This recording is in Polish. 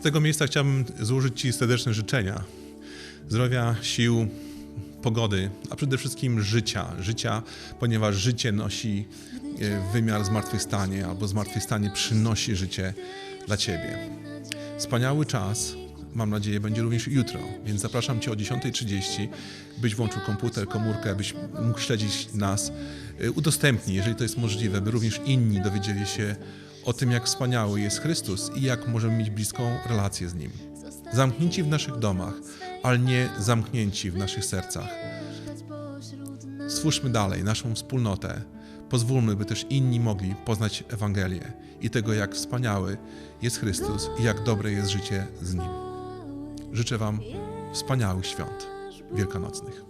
Z tego miejsca chciałbym złożyć Ci serdeczne życzenia. Zdrowia, sił, pogody, a przede wszystkim życia. Życia, ponieważ życie nosi e, wymiar zmartwychwstanie, albo zmartwychwstanie przynosi życie dla Ciebie. Wspaniały czas, mam nadzieję, będzie również jutro, więc zapraszam Cię o 10.30, byś włączył komputer, komórkę, byś mógł śledzić nas. Y, Udostępnij, jeżeli to jest możliwe, by również inni dowiedzieli się o tym, jak wspaniały jest Chrystus i jak możemy mieć bliską relację z Nim. Zamknięci w naszych domach, ale nie zamknięci w naszych sercach. Stwórzmy dalej naszą wspólnotę. Pozwólmy, by też inni mogli poznać Ewangelię i tego, jak wspaniały jest Chrystus i jak dobre jest życie z Nim. Życzę Wam wspaniałych świąt wielkanocnych.